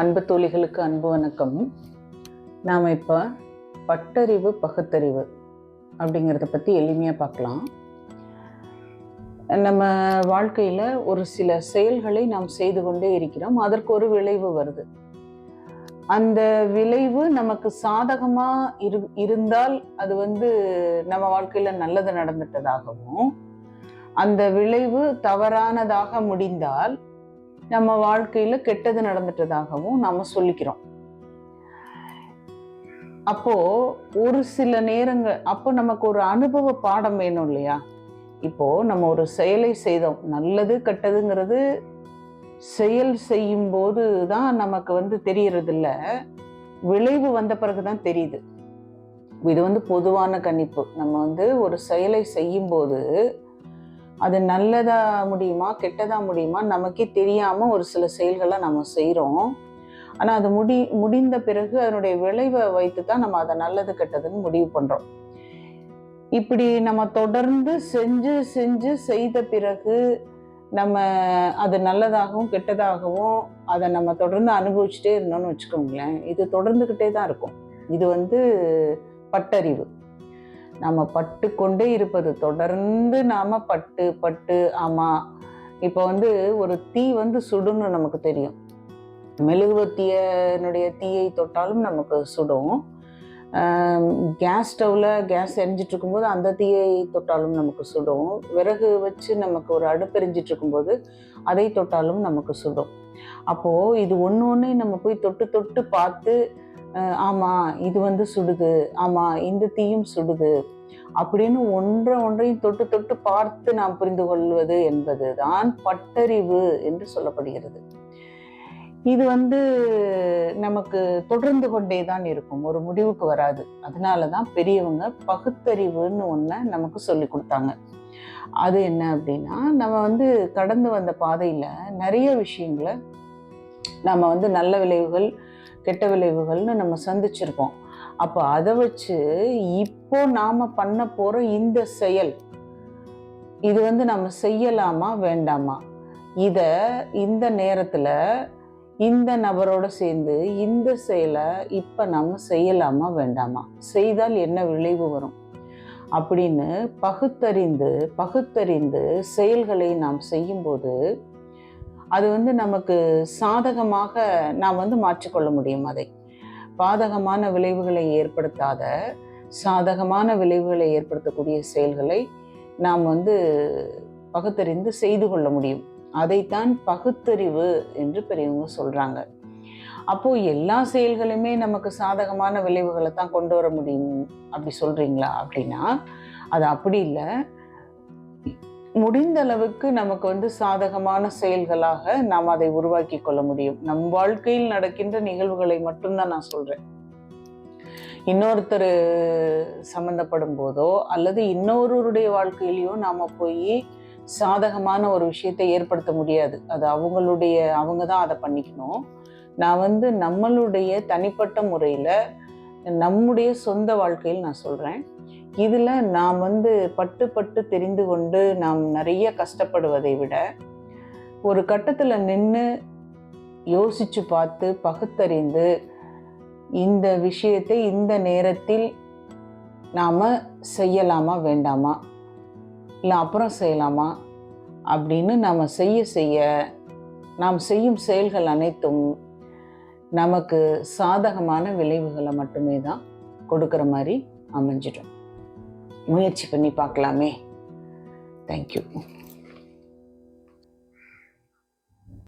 அன்பு தோழிகளுக்கு அன்பு வணக்கம். நாம் இப்போ பட்டறிவு பகுத்தறிவு அப்படிங்கிறத பற்றி எளிமையாக பார்க்கலாம். நம்ம வாழ்க்கையில் ஒரு சில செயல்களை நாம் செய்து கொண்டே இருக்கிறோம். அதற்கு ஒரு விளைவு வருது. அந்த விளைவு நமக்கு சாதகமாக இரு இருந்தால் அது வந்து நம்ம வாழ்க்கையில் நல்லது நடந்துட்டதாகவும் அந்த விளைவு தவறானதாக முடிந்தால் நம்ம வாழ்க்கையில கெட்டது நடந்துட்டதாகவும் நாம சொல்லிக்கிறோம். அப்போ ஒரு சில நேரங்கள் அப்போ நமக்கு ஒரு அனுபவ பாடம் வேணும் இல்லையா? இப்போ நம்ம ஒரு செயலை செய்தோம். நல்லது கெட்டதுங்கிறது செயல் செய்யும் போது தான் நமக்கு வந்து தெரியறது விளைவு வந்த பிறகுதான் தெரியுது. இது வந்து பொதுவான கணிப்பு. நம்ம வந்து ஒரு செயலை செய்யும்போது அது நல்லதா முடியுமா கெட்டதா முடியுமா நமக்கே தெரியாம ஒரு சில செயல்களை நம்ம செய்கிறோம் ஆனால் அது முடி முடிந்த பிறகு அதனுடைய விளைவை வைத்து தான் நம்ம அதை நல்லது கெட்டதுன்னு முடிவு பண்ணுறோம் இப்படி நம்ம தொடர்ந்து செஞ்சு செஞ்சு செய்த பிறகு நம்ம அது நல்லதாகவும் கெட்டதாகவும் அதை நம்ம தொடர்ந்து அனுபவிச்சுட்டே இருந்தோம்னு வச்சுக்கோங்களேன் இது தொடர்ந்துக்கிட்டே தான் இருக்கும். இது வந்து பட்டறிவு. நம்ம பட்டு கொண்டே இருப்பது. தொடர்ந்து நாம் பட்டு பட்டு ஆமாம் இப்போ வந்து ஒரு தீ வந்து சுடுன்னு நமக்கு தெரியும். மெழுகுவத்தியனுடைய தீயை தொட்டாலும் நமக்கு சுடும். கேஸ் ஸ்டவ்வில் கேஸ் எரிஞ்சிட்டு இருக்கும்போது அந்த தீயை தொட்டாலும் நமக்கு சுடும். விறகு வச்சு நமக்கு ஒரு அடுப்பு எரிஞ்சிட்டு இருக்கும்போது அதை தொட்டாலும் நமக்கு சுடும். அப்போது இது ஒன்று ஒன்று நம்ம போய் தொட்டு தொட்டு பார்த்து ஆமாம் இது வந்து சுடுது. ஆமாம் இந்த தீயும் சுடுது. அப்படின்னு ஒன்றை ஒன்றையும் தொட்டு தொட்டு பார்த்து நாம் புரிந்து கொள்வது என்பது தான் பட்டறிவு என்று சொல்லப்படுகிறது. இது வந்து நமக்கு தொடர்ந்து கொண்டே தான் இருக்கும். ஒரு முடிவுக்கு வராது. அதனால தான் பெரியவங்க பகுத்தறிவுன்னு ஒன்றை நமக்கு சொல்லி கொடுத்தாங்க. அது என்ன அப்படின்னா நம்ம வந்து கடந்து வந்த பாதையில் நிறைய விஷயங்களை நம்ம வந்து நல்ல விளைவுகள் கெட்ட விளைவுகள்னு நம்ம சந்திச்சிருப்போம் அப்போ அதை வச்சு இப்போ நாம் பண்ண போகிற இந்த செயல் இது வந்து நம்ம செய்யலாமா வேண்டாமா? இதை இந்த நேரத்தில் இந்த நபரோட சேர்ந்து இந்த செயலை இப்போ நம்ம செய்யலாமா வேண்டாமா? செய்தால் என்ன விளைவு வரும்? அப்படின்னு பகுத்தறிந்து பகுத்தறிந்து செயல்களை நாம் செய்யும்போது அது வந்து நமக்கு சாதகமாக நாம் வந்து மாற்றிக்கொள்ள முடியும் அதை. பாதகமான விளைவுகளை ஏற்படுத்தாத சாதகமான விளைவுகளை ஏற்படுத்தக்கூடிய செயல்களை நாம் வந்து பகுத்தறிந்து செய்து கொள்ள முடியும். அதைத்தான் பகுத்தறிவு என்று பெரியவங்க சொல்கிறாங்க அப்போது எல்லா செயல்களுமே நமக்கு சாதகமான விளைவுகளை தான் கொண்டு வர முடியும் அப்படி சொல்கிறீங்களா அப்படின்னா அது அப்படி இல்லை. முடிந்த அளவுக்கு நமக்கு வந்து சாதகமான செயல்களாக நாம் அதை உருவாக்கி கொள்ள முடியும். நம் வாழ்க்கையில் நடக்கின்ற நிகழ்வுகளை மட்டும்தான் நான் சொல்றேன். இன்னொருத்தர் சம்மந்தப்படும் போதோ அல்லது இன்னொருவருடைய வாழ்க்கையிலையோ நாம் போய் சாதகமான ஒரு விஷயத்தை ஏற்படுத்த முடியாது. அது அவங்களுடைய அவங்க தான் அதை பண்ணிக்கணும். நான் வந்து நம்மளுடைய தனிப்பட்ட முறையில் நம்முடைய சொந்த வாழ்க்கையில் நான் சொல்கிறேன் இதில் நாம் வந்து பட்டு பட்டு தெரிந்து கொண்டு நாம் நிறைய கஷ்டப்படுவதை விட ஒரு கட்டத்தில் நின்று யோசித்து பார்த்து பகுத்தறிந்து இந்த விஷயத்தை இந்த நேரத்தில் நாம் செய்யலாமா வேண்டாமா? இல்லை அப்புறம் செய்யலாமா? அப்படின்னு நாம் செய்ய செய்ய நாம் செய்யும் செயல்கள் அனைத்தும் நமக்கு சாதகமான விளைவுகளை மட்டுமே தான் கொடுக்குற மாதிரி அமைஞ்சிடும். முயற்சி பண்ணி பார்க்கலாமே. தேங்க்யூ